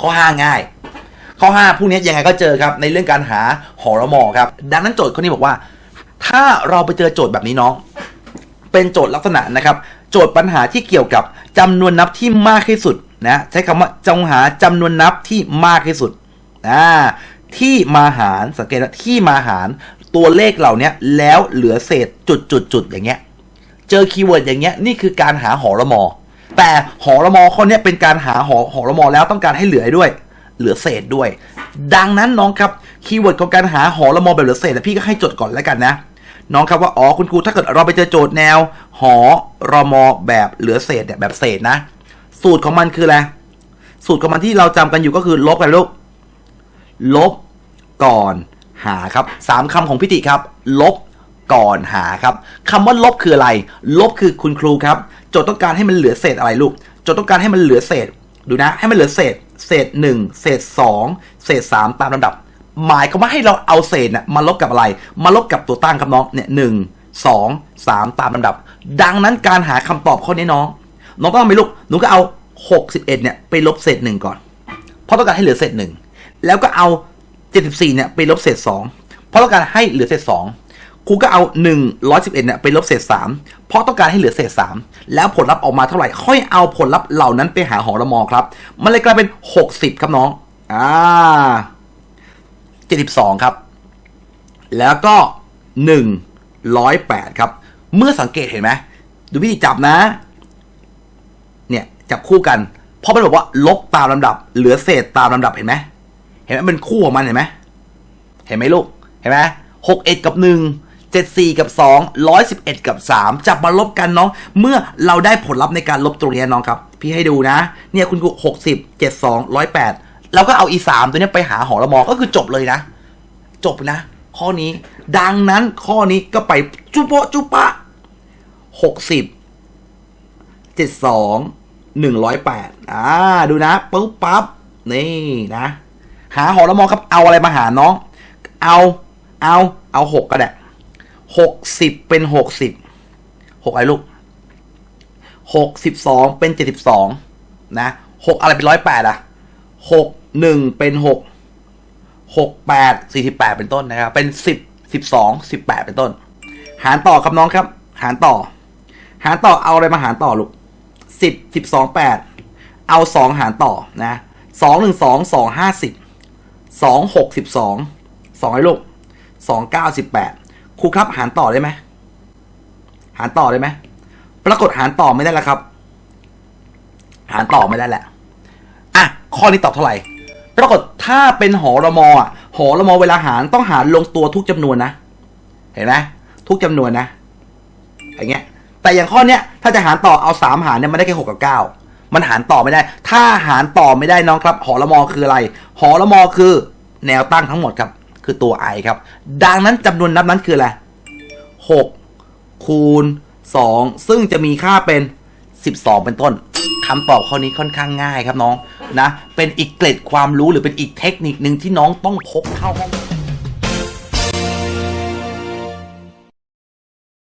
ข้อ 5 ง่าย ข้อ5พวกนี้ยังไงก็เจอครับ ในเรื่องการหาหอรมอครับ ดังนั้นโจทย์ข้อนี้บอกว่า ถ้าเราไปเจอโจทย์แบบนี้น้อง เป็นโจทย์ลักษณะนะครับ โจทย์ปัญหาที่เกี่ยวกับจำนวนนับที่มากที่สุดนะใช้คำว่าจงหาจำนวนนับที่มากที่สุดอ่าที่มาหารสังเกตนะที่มาหารตัวเลขเหล่านี้แล้วเหลือเศษจุดจุดจุดอย่างเงี้ย เจอคีย์เวิร์ดอย่างเงี้ยนี่คือการหาหอรมอ แต่หอรมอข้อนี้เป็นการหาหอหอรมอแล้วต้องการให้เหลือด้วย เหลือเศษด้วย ดังนั้นน้องครับคีย์เวิร์ดของการหาหอรมอแบบเหลือเศษนะพี่ก็ให้จดก่อนแล้วกันนะ น้องครับว่าอ๋อคุณครูถ้าเกิดเราไปเจอโจทย์แนว หอรมอแบบเหลือเศษเนี่ยแบบเศษนะ สูตรของมันคืออะไรสูตรของมันที่เราจำกันอยู่ก็คือลบกันลูกลบก่อนหาครับสามคำของพิติครับ ลบ ก่อนหาครับคำว่าลบคืออะไร ลบคือคุณครูครับโจทย์ต้องการให้มันเหลือเศษอะไรลูกโจทย์ต้องการให้มันเหลือเศษ ดูนะ ให้มันเหลือเศษ เศษ 1 เศษ 2 เศษ 3 ตามลำดับ หมายก็ว่าให้เราเอาเศษน่ะมาลบกับอะไร มาลบกับตัวตั้งครับน้องเนี่ยหนึ่งสองสามตามลำดับ ดังนั้นการหาคำตอบข้อนี้น้องน้องก็ต้องไปลูกหนูก็เอา 61เนี่ยไปลบเศษหนึ่งก่อน เพราะต้องการให้เหลือเศษหนึ่งแล้วก็เอา 74เนี่ยไปลบเศษ2เพราะต้องการให้เหลือเศษ2 ครูก็เอา 111เนี่ยไปลบเศษ 3 เพราะต้องการให้เหลือเศษ 3 แล้วผลลัพธ์ออกมาเท่าไหร่ ค่อยเอาผลลัพธ์เหล่านั้นไปหาหอรมอครับ มันเลยกลายเป็น 60 ครับน้อง อ่า 72 ครับ แล้วก็ 108 ครับ เมื่อสังเกตเห็นไหม ดูวิธีจับนะ เนี่ย จับคู่กัน เพราะมันบอกว่าลบตามลำดับ เหลือเศษตามลำดับเห็นไหม เห็นไหมเป็นคู่ของมันเห็นไหม เห็นไหมลูก เห็นไหมหกเอ็ดกับหนึ่ง เจ็ดสี่กับสองร้อยสิบเอ็ดกับสามจับมาลบกันน้อง เมื่อเราได้ผลลัพธ์ในการลบตรงนี้น้องครับ พี่ให้ดูนะ เนี่ยคุณครูหกสิบเจ็ดสองร้อยแปดเราก็เอาอีสามตัวนี้ไปหาหอระมอก็คือจบเลยนะ จบนะ ข้อนี้ดังนั้นข้อนี้ก็ไปจุโปะจุปะหกสิบเจ็ดสองหนึ่งร้อยแปดอ่าดูนะปุ๊บปั๊บนี่นะ หาหอระมอครับเอาอะไรมาหาน้อง เอาเอาเอาหกก็ได้ หกสิบเป็นหกสิบหกอะไรลูกหกสิบสองเป็นเจ็ดสิบสองนะหกอะไรเป็นร้อยแปดอะหกหนึ่งเป็นหกหกแปดสี่สิบแปดเป็นต้นนะครับ เป็นสิบสิบสองสิบแปดเป็นต้น หารต่อครับน้องครับ หารต่อ หารต่อเอาอะไรมาหารต่อลูกสิบสิบสองแปดเอาสองหารต่อนะสองหนึ่งสองสองห้าสิบสองหกสิบสองสองไอ้ลูกสองเก้าสิบแปด ครูครับหารต่อได้ไหมหารต่อได้ไหมปรากฏหารต่อไม่ได้แล้วครับ หารต่อไม่ได้แหละอะข้อนี้ตอบเท่าไหร่ ปรากฏถ้าเป็นหอระมอะหอระมอเวลาหารต้องหารลงตัวทุกจำนวนนะเห็นไหมทุกจำนวนนะอย่างเงี้ย แต่อย่างข้อเนี้ยถ้าจะหารต่อเอาสามหารเนี่ยมันได้แค่หกกับเก้ามันหารต่อไม่ได้ ถ้าหารต่อไม่ได้น้องครับ หอละมอคืออะไร หอละมอคือแนวตั้งทั้งหมดครับ คือตัว i ครับ ดังนั้นจำนวนนับนั้นคืออะไร 6 คูณ 2 ซึ่งจะมีค่าเป็น 12 เป็นต้นคำตอบข้อนี้ค่อนข้างง่ายครับน้องนะ เป็นอีกเกร็ดความรู้หรือเป็นอีกเทคนิคหนึ่งที่น้องต้องพกเข้าห้อง